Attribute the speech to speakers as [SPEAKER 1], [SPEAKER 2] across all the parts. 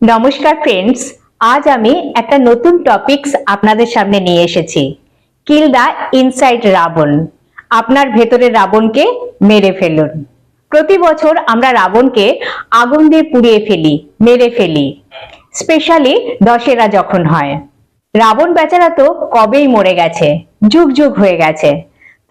[SPEAKER 1] নমস্কার ফ্রেন্ডস আজ আমি একটা নতুন টপিকস আপনাদের সামনে নিয়ে এসেছি। Kill the inside Ravan. আপনার ভেতরের রাবণকে মেরে ফেলুন। প্রতি বছর আমরা রাবণকে আগুন দিয়ে পুড়িয়ে ফেলি, মেরে ফেলি। স্পেশালি দশেরা যখন হয়। রাবণ বেচারা তো কবেই মরে গেছে, যুগ যুগ হয়ে গেছে।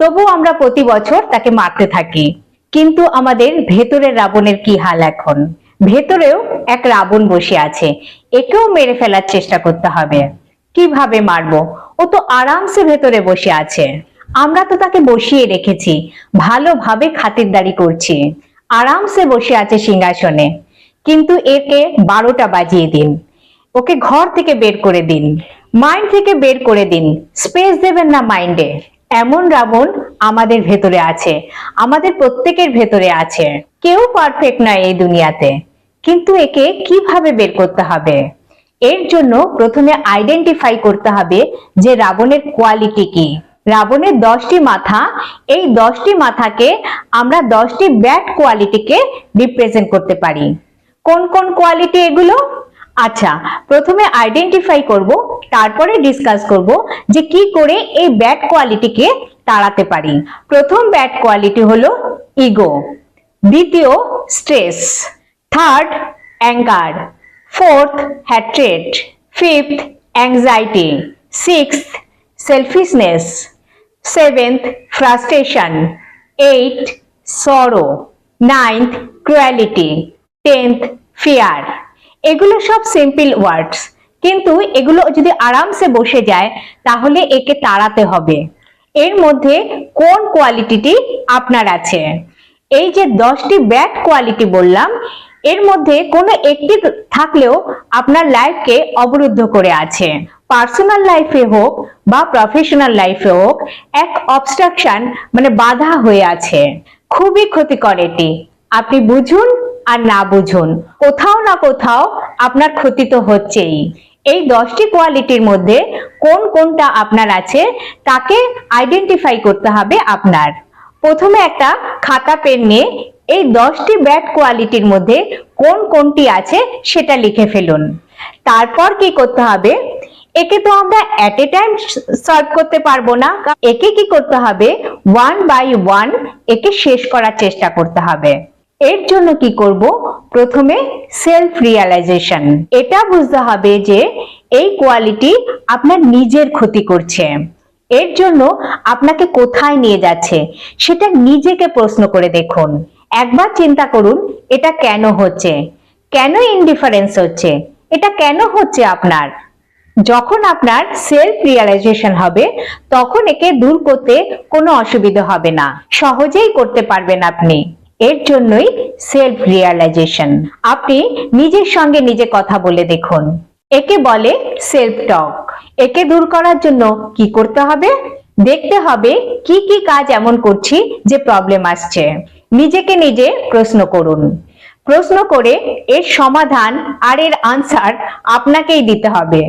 [SPEAKER 1] তবু আমরা প্রতি বছর তাকে মারতে থাকি। কিন্তু আমাদের ভেতরের রাবণের কি হাল এখন? ভেতরেও এক রাবণ বসে আছে। একেও মেরে ফেলার চেষ্টা করতে হবে। কীভাবে মারবো? ও তো আরামসে ভেতরে বসে আছে। আমরা তো তাকে বসিয়ে রেখেছি। ভালোভাবে খাতিরদারি করছি। আরামসে বসে আছে সিংহাসনে। কিন্তু একে বারোটা বাজিয়ে দিন। ওকে ঘর থেকে বের করে দিন। মাইন্ড থেকে বের করে দিন। স্পেস দেবেন না মাইন্ডে। এমন রাবণ আমাদের ভেতরে আছে। আমাদের প্রত্যেকের ভেতরে আছে। কেউ পারফেক্ট নয় এই দুনিয়াতে। কিন্তু একে কীভাবে বের করতে হবে? এর জন্য প্রথমে আইডেন্টিফাই করতে হবে যে রাবণের কোয়ালিটি কি। রাবণের দশটি মাথা, এই দশটি মাথাকে আমরা দশটি ব্যাড কোয়ালিটিকে রিপ্রেজেন্ট করতে পারি। কোন কোন কোয়ালিটি এগুলো? আচ্ছা প্রথমে আইডেন্টিফাই করব, তারপরে ডিসকাস করব যে কি করে এই ব্যাড কোয়ালিটিকে তাড়াতে পারি। প্রথম ব্যাড কোয়ালিটি হলো ইগো দ্বিতীয় stress third anger fourth hatred fifth anxiety sixth selfishness seventh frustration eight sorrow ninth cruelty tenth fear এগুলো সব সিম্পল ওয়ার্ডস কিন্তু এগুলো যদি আরামসে বসে যায়, তাহলে একে তাড়াতে হবে। এর মধ্যে কোন কোয়ালিটিটি আপনার আছে? এই যে দশটি ব্যাড কোয়ালিটি বললাম এর মধ্যে কোনো একটি থাকলেও আপনার লাইফকে অবরুদ্ধ করে আছে। পার্সোনাল লাইফে হোক বা প্রফেশনাল লাইফে হোক, এক অবস্ট্রাকশন মানে বাধা হয়ে আছে। খুবই ক্ষতিকর এটি। আপনি বুঝুন আর না বুঝুন। কোথাও না কোথাও আপনার ক্ষতি তো হচ্ছেই। এই দশটি কোয়ালিটির মধ্যে কোন কোনটা আপনার আছে, তাকে আইডেন্টিফাই করতে হবে আপনার। প্রথমে একটা খাতা পেন নিয়ে এই দশটি ব্যাড কোয়ালিটির মধ্যে কোন কোনটি আছে সেটা লিখে ফেলুন। তারপর কি করতে হবে? একে তো আমরা এট এ টাইম সলভ করতে পারব না। একে কি করতে হবে? ওয়ান বাই ওয়ান একে শেষ করার চেষ্টা করতে হবে। এর জন্য কি করব? প্রথমে সেলফ রিয়ালাইজেশন এটা বুঝতে হবে যে এই কোয়ালিটি আপনার নিজের ক্ষতি করছে। এর জন্য আপনাকে কোথায় নিয়ে যাচ্ছে সেটা নিজেকে প্রশ্ন করে দেখুন। একবার চিন্তা করুন, এটা কেন হচ্ছে? কেন ইনডিফারেন্স হচ্ছে? এটা কেন হচ্ছে আপনার? যখন আপনার সেলফ রিয়ালাইজেশন হবে, তখন একে দূর করতে কোনো অসুবিধা হবে না। সহজেই করতে পারবেন আপনি। এর জন্যই সেলফ রিয়ালাইজেশন আপনি নিজের সঙ্গে নিজে কথা বলে দেখুন। একে বলে সেলফ টক একে দূর করার জন্য কি করতে হবে? দেখতে হবে কি কি কাজ এমন করছি যে প্রবলেম আসছে। নিজেকে নিজে প্রশ্ন করুন। প্রশ্ন করে এর সমাধান আর এর আনসার আপনাকেই দিতে হবে।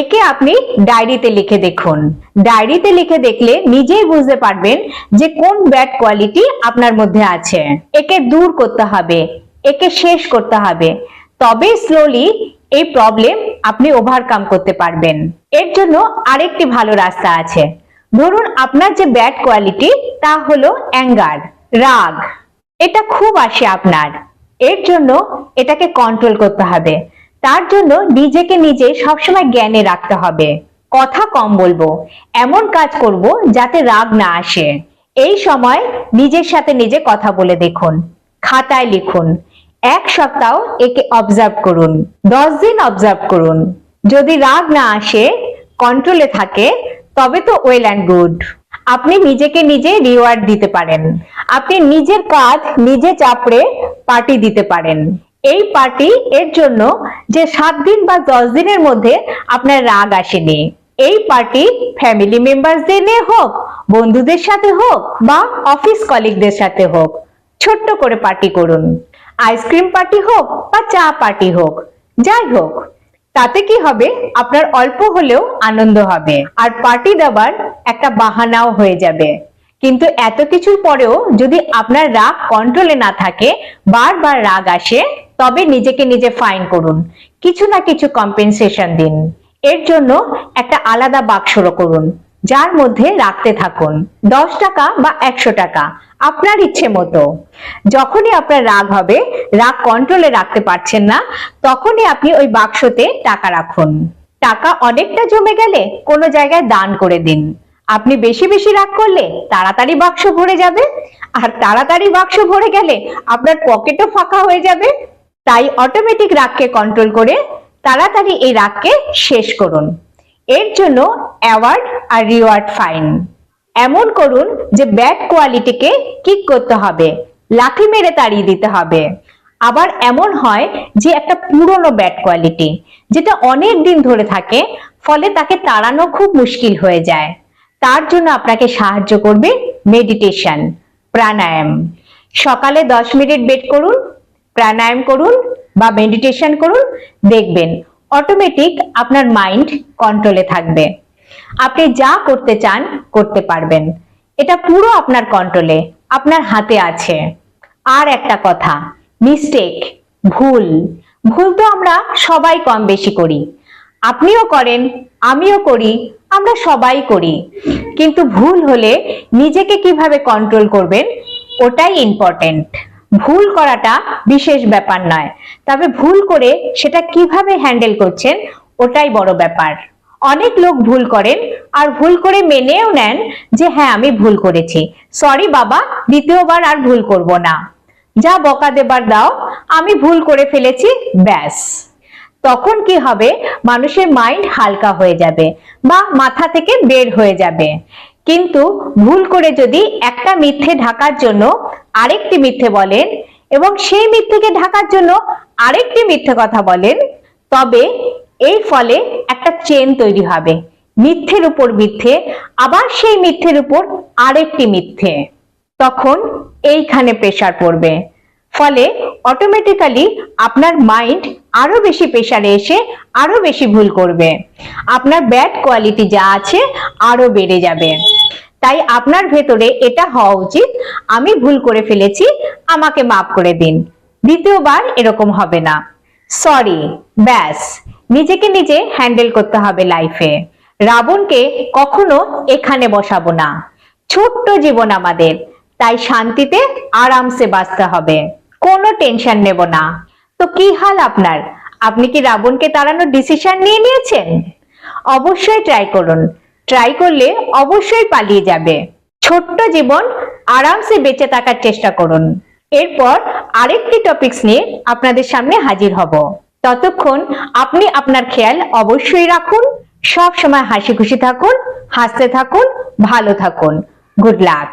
[SPEAKER 1] একে আপনি ডায়েরিতে লিখে দেখুন। ডায়েরিতে লিখে দেখলে নিজেই বুঝতে পারবেন যে কোন ব্যাড কোয়ালিটি আপনার মধ্যে আছে। একে দূর করতে হবে, একে শেষ করতে হবে। তবে স্লোলি এই প্রবলেম আপনি ওভারকাম করতে পারবেন। এর জন্য আরেকটি ভালো রাস্তা আছে। ধরুন আপনার যে ব্যাড কোয়ালিটি তা হলো অ্যাঙ্গার রাগ। এটা খুব আসে আপনার। এর জন্য এটাকে কন্ট্রোল করতে হবে। তার জন্য নিজেকে নিজে সবসময় জ্ঞানে রাখতে হবে। কথা কম বলব। এমন কাজ করব যাতে রাগ না আসে। এই সময় নিজের সাথে নিজে কথা বলে দেখুন। খাতায় লিখুন। এক সপ্তাহ একে অবজার্ভ করুন। দশ দিন অবজার্ভ করুন। যদি রাগ না আসে কন্ট্রোলে থাকে, তবে তো ওয়েল অ্যান্ড গুড আপনি নিজেকে নিজে রিওয়ার্ড দিতে পারেন। আপনি নিজের কাজ, নিজে চাপড়ে পার্টি দিতে পারেন। এই পার্টি এর জন্য যে সাত দিন বা দশ দিনের মধ্যে আপনার রাগ আসেনি, এই পার্টি ফ্যামিলি মেম্বারসদের নিয়ে হোক, বন্ধুদের সাথে হোক বা অফিস কলিগদের সাথে হোক, ছোট্ট করে পার্টি করুন। আইসক্রিম পার্টি হোক বা চা পার্টি হোক, যাই হোক। তাতে কি হবে? আপনার অল্প হলেও আনন্দ হবে। আর পার্টি দেওয়ার একটা বাহানাও হয়ে যাবে। কিন্তু এত কিছুর পরেও যদি আপনার রাগ কন্ট্রোলে না থাকে, বারবার রাগ আসে, তবে নিজেকে নিজে ফাইন করুন। কিছু না কিছু কম্পেনসেশন দিন। এর জন্য একটা আলাদা বাক্সরো করুন। যার মধ্যে রাখতে থাকুন। দশ টাকা বা একশো টাকা, আপনার ইচ্ছে মতো। যখনই আপনার রাগ হবে, রাগ কন্ট্রোলে রাখতে পারছেন না, তখনই আপনি ওই বাক্সতে টাকা রাখুন। টাকা অনেকটা জমে গেলে কোনো জায়গায় দান করে দিন। আপনি বেশি বেশি রাগ করলে তাড়াতাড়ি বাক্স ভরে যাবে, আর তাড়াতাড়ি বাক্স ভরে গেলে আপনার পকেটও ফাঁকা হয়ে যাবে। তাই অটোমেটিক রাগকে কন্ট্রোল করে তাড়াতাড়ি এই রাগকে শেষ করুন। এর জন্য অ্যাওয়ার্ড আর রিওয়ার্ড ফাইন এমন করুন যে ব্যাড কোয়ালিটিকে কিক করতে হবে, লাথি মেরে তাড়িয়ে দিতে হবে। আবার এমন হয় যে একটা পুরনো ব্যাড কোয়ালিটি যেটা অনেক দিন ধরে থাকে, ফলে তাকে তাড়ানো খুব মুশকিল হয়ে যায়। তার জন্য আপনাকে সাহায্য করবে মেডিটেশন প্রাণায়াম। সকালে দশ মিনিট বেড করুন, প্রাণায়াম করুন বা মেডিটেশন করুন, দেখবেন অটোমেটিক আপনার মাইন্ড কন্ট্রোলে থাকবে। আপনি যা করতে চান, করতে পারবেন। এটা পুরো আপনার কন্ট্রোলে আপনার হাতে আছে। আর একটা কথা মিস্টেক ভুল। ভুল তো আমরা সবাই কম বেশি করি। আপনিও করেন, আমিও করি, আমরা সবাই করি। কিন্তু ভুল হলে নিজেকে কীভাবে কন্ট্রোল করবেন, ওটাই ইম্পর্টেন্ট ভুল করাটা বিশেষ ব্যাপার নয়। তবে ভুল করে সেটা কীভাবে হ্যান্ডেল করছেন, ওটাই বড় ব্যাপার। অনেক লোক ভুল করেন আর ভুল করে মেনেও নেন যে হ্যাঁ আমি ভুল করেছি। সরি বাবা, দ্বিতীয়বার আর ভুল করব না। যা বকা দেবার দাও, আমি ভুল করে ফেলেছি, ব্যাস। তখন কি হবে? মানুষের মাইন্ড হালকা হয়ে যাবে বা মাথা থেকে বের হয়ে যাবে। কিন্তু ভুল করে যদি একটা মিথ্যে ঢাকার জন্য আরেকটি মিথ্যে বলেন এবং সেই মিথ্যেকে ঢাকার জন্য আরেকটি মিথ্যে কথা বলেন, তবে এই ফলে একটা চেন তৈরি হবে। মিথ্যের উপর মিথ্যে, আবার সেই মিথ্যের উপর আরেকটি মিথ্যে। তখন এইখানে প্রেসার পড়বে। ফলে অটোমেটিক্যালি আপনার মাইন্ড আরও বেশি প্রেসারে এসে আরও বেশি ভুল করবে। আপনার ব্যাড কোয়ালিটি যা আছে আরও বেড়ে যাবে। তাই আপনার ভেতরে এটা হওয়া উচিত। আমি ভুল করে ফেলেছি, আমাকে মাফ করে দিন। দ্বিতীয়বার এরকম হবে না। সরি ব্যাস। নিজেকে নিজে হ্যান্ডেল করতে হবে লাইফে রাবণকে কখনো এখানে বসাবো না। ছোট্ট জীবন আমাদের। তাই শান্তিতে আরামসে বাঁচতে হবে। কোনো টেনশন নেব না। তো কি হাল আপনার? আপনি কি রাবণকে তাড়ানোর ডিসিশন নিয়ে নিয়েছেন? অবশ্যই ট্রাই করুন। ট্রাই করলে অবশ্যই পালিয়ে যাবে। ছোট্ট জীবন আরামসে বেঁচে থাকার চেষ্টা করুন। এরপর আরেকটি টপিকস নিয়ে আপনাদের সামনে হাজির হব। ততক্ষণ আপনি আপনার খেয়াল অবশ্যই রাখুন সব সময় হাসি খুশি থাকুন, হাসতে থাকুন, ভালো থাকুন। Good luck